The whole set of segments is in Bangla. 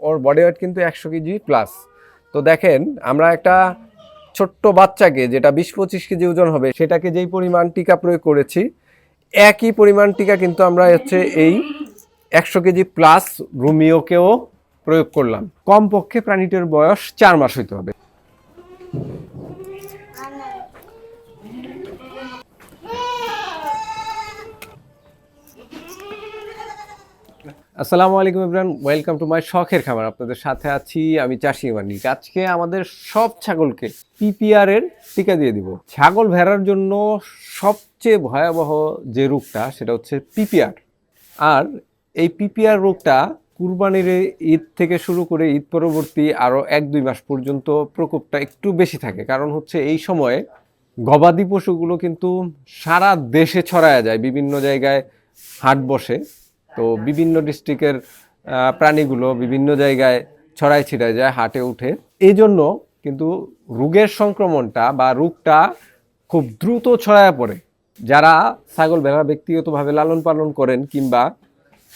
ওর বডি ওয়েট কিন্তু একশো কেজি প্লাস তো দেখেন, আমরা একটা ছোট্ট বাচ্চাকে যেটা বিশ পঁচিশ কেজি ওজন হবে, সেটাকে যেই পরিমাণ টিকা প্রয়োগ করেছি, একই পরিমাণ টিকা কিন্তু আমরা হচ্ছে এই একশো কেজি প্লাস রুমিওকেও প্রয়োগ করলাম। কমপক্ষে প্রাণীটির বয়স চার মাস হইতে হবে। আসসালামু আলাইকুম ইমরান ওয়েলকাম টু মাই শখের খামার। আপনাদের সাথে আছি আমি চাষি মানিক আজকে আমাদের সব ছাগলকে পিপিআর এর টিকা দিয়ে দিব। ছাগল ভেড়ার জন্য সবচেয়ে ভয়াবহ যে রোগটা, সেটা হচ্ছে পিপিআর আর এই পিপিআর রোগটা কুরবানির ঈদ থেকে শুরু করে ঈদ পরবর্তী আরও এক দুই মাস পর্যন্ত প্রকোপটা একটু বেশি থাকে। কারণ হচ্ছে এই সময়ে গবাদি পশুগুলো কিন্তু সারা দেশে ছড়ায় যায়, বিভিন্ন জায়গায় হাট বসে। তো বিভিন্ন ডিস্ট্রিক্টের প্রাণীগুলো বিভিন্ন জায়গায় ছড়াই ছিটায় যায়, হাটে উঠে। এই জন্য কিন্তু রোগের সংক্রমণটা বা রোগটা খুব দ্রুত ছড়ায় পড়ে। যারা ছাগল ভেড়া ব্যক্তিগতভাবে লালন পালন করেন কিংবা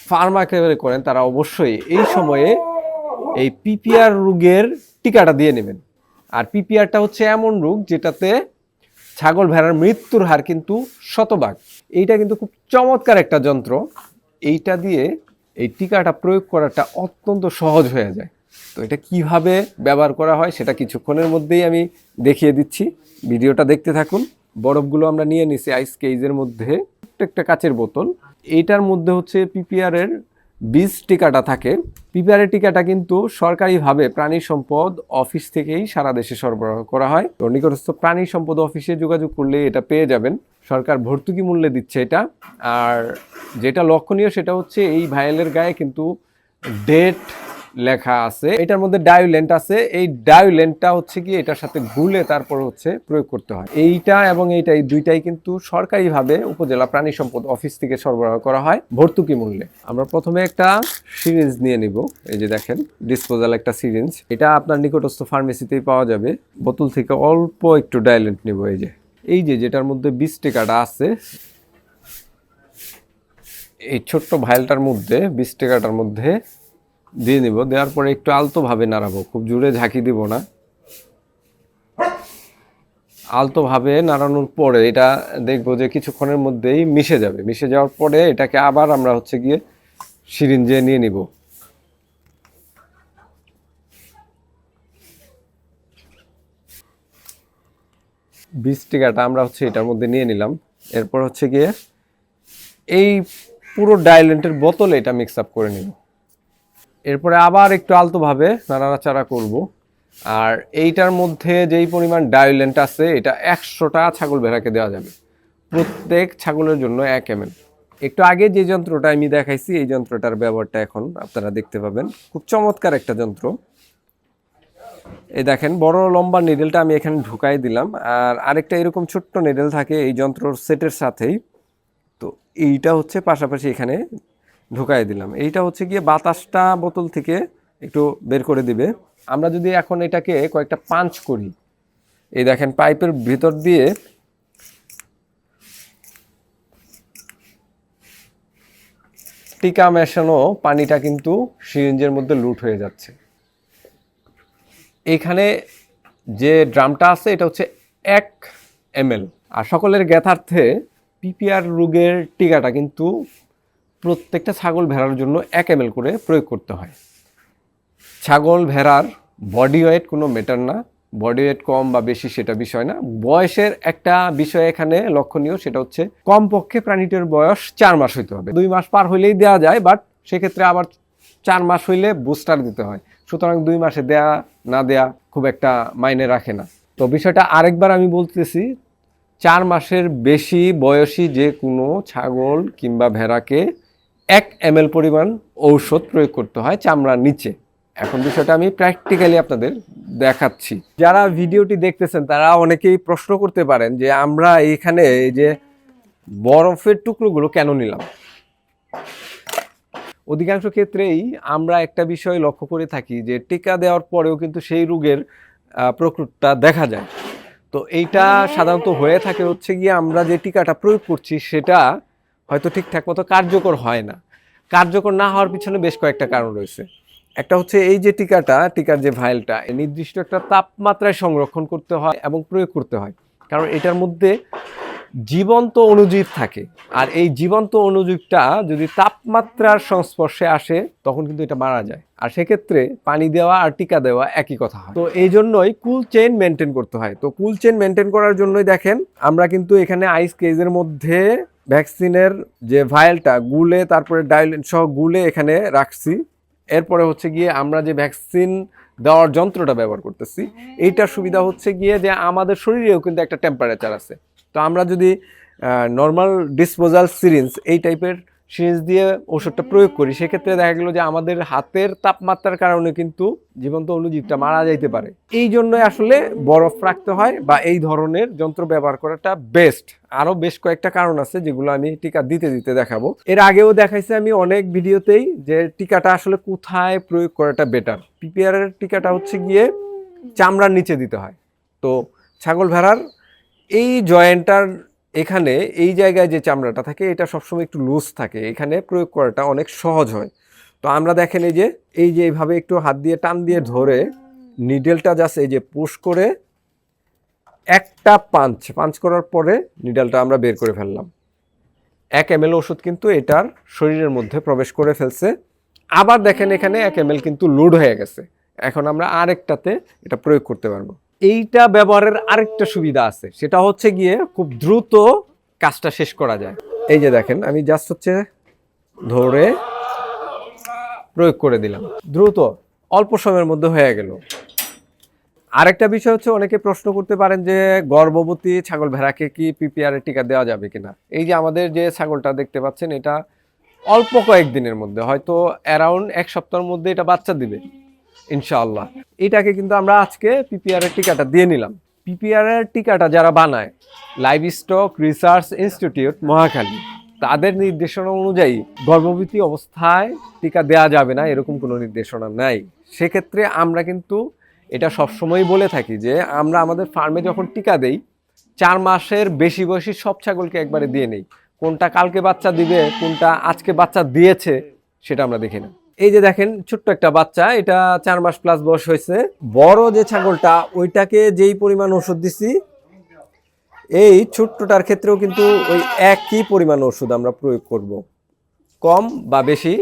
ফার্ম একেবারে করেন, তারা অবশ্যই এই সময়ে এই পিপিআর রোগের টিকাটা দিয়ে নেবেন। আর পিপিআরটা হচ্ছে এমন রোগ যেটাতে ছাগল ভেড়ার মৃত্যুর হার কিন্তু শতভাগ। এইটা কিন্তু খুব চমৎকার একটা যন্ত্র। এইটা দিয়ে এই টিকাটা প্রয়োগ করাটা অত্যন্ত সহজ হয়ে যায়। তো এটা কীভাবে ব্যবহার করা হয় সেটা কিছুক্ষণের মধ্যেই আমি দেখিয়ে দিচ্ছি। ভিডিওটা দেখতে থাকুন। বরফগুলো আমরা নিয়ে নিছি আইস কেজের মধ্যে। প্রত্যেকটা কাচের বোতল। এইটার মধ্যে হচ্ছে পিপিআর এর বীজ টিকাটা থাকে। পিপিআর টিকাটা কিন্তু সরকারিভাবে প্রাণী সম্পদ অফিস থেকেই সারা দেশে সরবরাহ করা হয়। তো নিকটস্থ প্রাণী সম্পদ অফিসে যোগাযোগ করলে এটা পেয়ে যাবেন। সরকার ভর্তুকি মূল্যে দিচ্ছে এটা। আর যেটা লক্ষণীয় সেটা হচ্ছে এই ভায়ালের গায়ে কিন্তু ডেট লেখা আছে। এটার মধ্যে ডায়োলেন্ট আছে। এই ডায়োলেন্টটা হচ্ছে কি, এটার সাথে গুলে তারপর হচ্ছে প্রয়োগ করতে হয়। এইটা এবং এইটা, এই দুইটাই কিন্তু সরকারিভাবে উপজেলা প্রাণী সম্পদ অফিস থেকে সরবরাহ করা হয় ভর্তুকি মূল্যে। আমরা প্রথমে একটা সিরিঞ্জ নিয়ে নিব। এই যে দেখেন ডিসপোজাল একটা সিরিঞ্জ এটা আপনার নিকটস্থ ফার্মেসিতেই পাওয়া যাবে। বোতল থেকে অল্প একটু ডায়োলেন্ট নিব এই যে। এই যে যেটার মধ্যে বিশ টাকাটা আছে, এই ছোট্ট ভাইলটার মধ্যে, বিশ টাকাটার মধ্যে দিয়ে নিব। দেওয়ার পরে একটু আলতোভাবে নাড়াবো। খুব জোরে ঝাঁকি দিব না। আলতোভাবে নাড়ানোর পরে এটা দেখব যে কিছুক্ষণের মধ্যেই মিশে যাবে। মিশে যাওয়ার পরে এটাকে আবার আমরা হচ্ছে গিয়ে সিরিঞ্জে নিয়ে নিব। বীজ টিকাটা আমরা হচ্ছে এটার মধ্যে নিয়ে নিলাম। এরপর হচ্ছে গিয়ে এই পুরো ডাইলেন্টের বোতলে এটা মিক্স আপ করে নিব। এরপরে আবার একটু আলতোভাবে নাড়াচাড়া করব। আর এইটার মধ্যে যেই পরিমাণ ডায়োলেন্ট আছে, এটা একশোটা ছাগল ভেড়াকে দেওয়া যাবে। প্রত্যেক ছাগলের জন্য এক এম একটু আগে যে যন্ত্রটা আমি দেখাইছি, এই যন্ত্রটার ব্যবহারটা এখন আপনারা দেখতে পাবেন। খুব চমৎকার একটা যন্ত্র। এই দেখেন, বড় লম্বা নিডেলটা আমি এখানে ঢুকাই দিলাম। আর আরেকটা এরকম ছোট্ট নিডেল থাকে এই যন্ত্রর সেটের সাথেই। তো এইটা হচ্ছে পাশাপাশি এখানে ঢুকাই দিলাম। এইটা হচ্ছে গিয়ে বাতাসটা বোতল থেকে একটু বের করে দিবে। আমরা যদি এখন এটাকে কয়েকটা পাঞ্চ করি, এই দেখেন পাইপের ভিতর দিয়ে টিকা মেশানো পানিটা কিন্তু সিরিঞ্জের মধ্যে লুট হয়ে যাচ্ছে। এখানে যে ড্রামটা আছে, এটা হচ্ছে এক এমএল। আর সকলের জ্ঞাতার্থে পিপিআর রোগের টিকাটা কিন্তু প্রত্যেকটা ছাগল ভেড়ার জন্য এক এম করে প্রয়োগ করতে হয়। ছাগল ভেড়ার বডি ওয়েট কোনো মেটার না। বডি ওয়েট কম বা বেশি সেটা বিষয় না। বয়সের একটা বিষয় এখানে লক্ষণীয়, সেটা হচ্ছে কমপক্ষে প্রাণীটির বয়স চার মাস হইতে হবে। দুই মাস পার হইলেই দেওয়া যায় বাট সেক্ষেত্রে আবার চার মাস হইলে বুস্টার দিতে হয়। সুতরাং দুই মাসে দেয়া না দেয়া খুব একটা মাইনে রাখে না। তো বিষয়টা আরেকবার আমি বলতেছি, চার মাসের বেশি বয়সী যে কোনো ছাগল কিংবা ভেড়াকে এক এম পরিমাণ ঔষধ প্রয়োগ করতে হয় চামড়ার নিচে। এখন বিষয়টা আমি প্র্যাকটিক্যালি আপনাদের দেখাচ্ছি। যারা ভিডিওটি দেখতেছেন, তারা অনেকেই প্রশ্ন করতে পারেন যে, আমরা এখানে এই যে বরফের টুকরোগুলো কেন নিলাম? অধিকাংশ ক্ষেত্রেই আমরা একটা বিষয় লক্ষ্য করে থাকি যে, টিকা দেওয়ার পরেও কিন্তু সেই রোগের প্রকৃতটা দেখা যায়। তো এইটা সাধারণত হয়ে থাকে হচ্ছে গিয়ে আমরা যে টিকাটা প্রয়োগ করছি, সেটা হয়তো ঠিকঠাক মতো কার্যকর হয় না। কার্যকর না হওয়ার পিছনে বেশ কয়েকটা কারণ রয়েছে। একটা হচ্ছে এই যে টিকাটা, টিকার যে ভাইলটা নির্দিষ্ট একটা তাপমাত্রায় সংরক্ষণ করতে হয় এবং প্রয়োগ করতে হয়। কারণ এটার মধ্যে জীবন্ত অণুজীব থাকে। আর এই জীবন্ত অণুজীবটা যদি তাপমাত্রার সংস্পর্শে আসে, তখন কিন্তু এটা মারা যায়। আর সেক্ষেত্রে পানি দেওয়া আর টিকা দেওয়া একই কথা হয়। তো এই জন্যই কুল চেইন মেনটেন করতে হয়। তো কুল চেইন মেনটেন করার জন্যই দেখেন, আমরা কিন্তু এখানে আইস কেজের মধ্যে ভ্যাকসিনের যে ভাইলটা, গুলে তারপরে ডাইলেন সহ গুলে এখানে রাখছি। এরপরে হচ্ছে গিয়ে আমরা যে ভ্যাকসিন দেওয়ার যন্ত্রটা ব্যবহার করতেছি, এইটার সুবিধা হচ্ছে গিয়ে যে আমাদের শরীরেও কিন্তু একটা টেম্পারেচার আছে। তো আমরা যদি নর্মাল ডিসপোজাল সিরিঞ্জ এই টাইপের সিরিঞ্জ দিয়ে ওষুধটা প্রয়োগ করি সেক্ষেত্রে দেখা গেলো যে আমাদের হাতের তাপমাত্রার কারণে কিন্তু জীবন্ত অণুজীবটা মারা যাইতে পারে। এই জন্য আসলে বরফ রাখতে হয় বা এই ধরনের যন্ত্র ব্যবহার করাটা বেস্ট আরও বেশ কয়েকটা কারণ আছে যেগুলো আমি টিকা দিতে দিতে দেখাবো। এর আগেও দেখাইছি আমি অনেক ভিডিওতেই যে টিকাটা আসলে কোথায় প্রয়োগ করাটা বেটার পিপিআরের টিকাটা হচ্ছে গিয়ে চামড়ার নিচে দিতে হয়। তো ছাগল ভেড়ার এই জয়েন্টার এখানে এই জায়গায় যে চামড়াটা থাকে, এটা সবসময় একটু লুজ থাকে। এখানে প্রয়োগ করাটা অনেক সহজ হয়। তো আমরা দেখেন এই যে এই যে এইভাবে একটু হাত দিয়ে টান দিয়ে ধরে নিডেলটা জাস্ট এই যে পুশ করে একটা পাঞ্চ পাঞ্চ করার পরে নিডেলটা আমরা বের করে ফেললাম। এক এম ওষুধ কিন্তু এটার শরীরের মধ্যে প্রবেশ করে ফেলছে। আবার দেখেন এখানে এক এম কিন্তু লোড হয়ে গেছে। এখন আমরা আরেকটাতে এটা প্রয়োগ করতে পারব। এইটা ব্যবহারের আরেকটা সুবিধা আছে। সেটা হচ্ছে গিয়ে খুব দ্রুত কাজটা শেষ করা যায়। এই যে দেখেন, আমি জাস্ট হচ্ছে ধরে প্রয়োগ করে দিলাম। দ্রুত, অল্প সময়ের মধ্যে হয়ে গেল। আরেকটা বিষয় হচ্ছে, অনেকে প্রশ্ন করতে পারেন যে, গর্ভবতী ছাগল ভেড়াকে কি পিপিআর টিকা দেওয়া যাবে কিনা? এই যে আমাদের যে ছাগলটা দেখতে পাচ্ছেন, এটা অল্প কয়েকদিনের মধ্যে, হয়তো অ্যারাউন্ড এক সপ্তাহের মধ্যে এটা বাচ্চা দিবে। ইনশাআল্লাহ। এটাকে কিন্তু আমরা আজকে পিপিআর এর টিকাটা দিয়ে নিলাম। পিপিআর এর টিকাটা যারা বানায় livestock research institute Mohakhali, তাদের নির্দেশনা অনুযায়ী গর্ভবতী অবস্থায় টিকা দেওয়া যাবে না, এরকম কোনো নির্দেশনা নাই। সেক্ষেত্রে আমরা কিন্তু এটা সবসময় বলে থাকি যে, আমরা আমাদের ফার্মে যখন টিকা দেই, চার মাসের বেশি বয়সী সব ছাগলকে একবারে দিয়ে নেই। কোনটা কালকে বাচ্চা দিবে, কোনটা আজকে বাচ্চা দিয়েছে, সেটা আমরা দেখি না এই যে দেখেন, ছোট্ট একটা বাচ্চা, এটা চার মাস প্লাস বয়স হয়েছে। বড় যে ছাগলটা, ওইটাকে যেই পরিমাণ ওষুধ দিছি, এই ছোট্টটার ক্ষেত্রেও কিন্তু ওই একই পরিমাণ ওষুধ আমরা প্রয়োগ করব। কম বা বেশি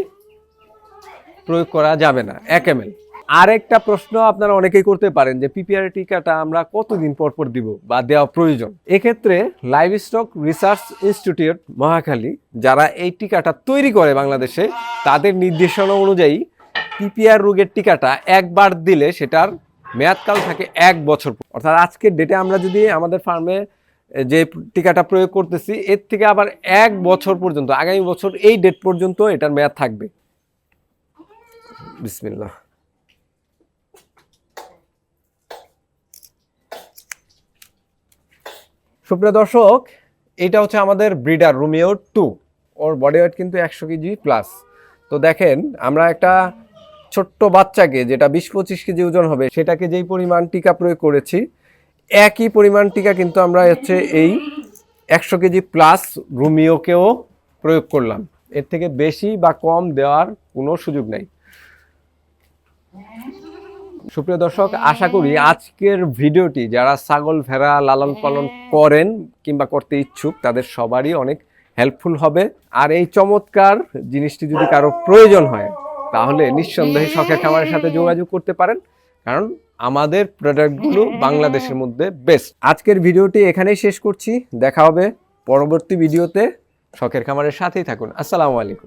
প্রয়োগ করা যাবে না, এক এম আরেকটা প্রশ্ন আপনারা অনেকেই করতে পারেন যে, পিপিআর টিকাটা আমরা কতদিন পর পর দিব বা দেওয়া প্রয়োজন? এক্ষেত্রে livestock research institute Mohakhali যারা এই টিকাটা তৈরি করে বাংলাদেশে, তাদের নির্দেশনা অনুযায়ী পিপিআর রোগের টিকাটা একবার দিলে সেটার মেয়াদকাল থাকে এক বছর অর্থাৎ আজকের ডেটে আমরা যদি আমাদের ফার্মে যে টিকাটা প্রয়োগ করতেছি, এর থেকে আবার এক বছর পর্যন্ত, আগামী বছর এই ডেট পর্যন্ত এটার মেয়াদ থাকবে। বিসমিল্লাহ। সুপ্রিয় দর্শক, এটা হচ্ছে আমাদের ব্রিডার রুমিও টু ওর বডি ওয়েট কিন্তু একশো কেজি প্লাস তো দেখেন, আমরা একটা ছোট্ট বাচ্চাকে যেটা বিশ পঁচিশ কেজি ওজন হবে, সেটাকে যেই পরিমাণ টিকা প্রয়োগ করেছি, একই পরিমাণ টিকা কিন্তু আমরা হচ্ছে এই একশো কেজি প্লাস রুমিওকেও প্রয়োগ করলাম। এর থেকে বেশি বা কম দেওয়ার কোনো সুযোগ নেই। সুপ্রিয় দর্শক আশা করি আজকের ভিডিওটি যারা ছাগল ভেড়া লালন পালন করেন কিংবা করতে ইচ্ছুক তাদের সবারই অনেক হেল্পফুল হবে। আর এই চমৎকার জিনিসটি যদি কারও প্রয়োজন হয় তাহলে নিঃসন্দেহে শখের খামারের সাথে যোগাযোগ করতে পারেন। কারণ আমাদের প্রোডাক্টগুলো বাংলাদেশের মধ্যে বেস্ট আজকের ভিডিওটি এখানেই শেষ করছি। দেখা হবে পরবর্তী ভিডিওতে। শখের খামারের সাথেই থাকুন। আসসালামু আলাইকুম।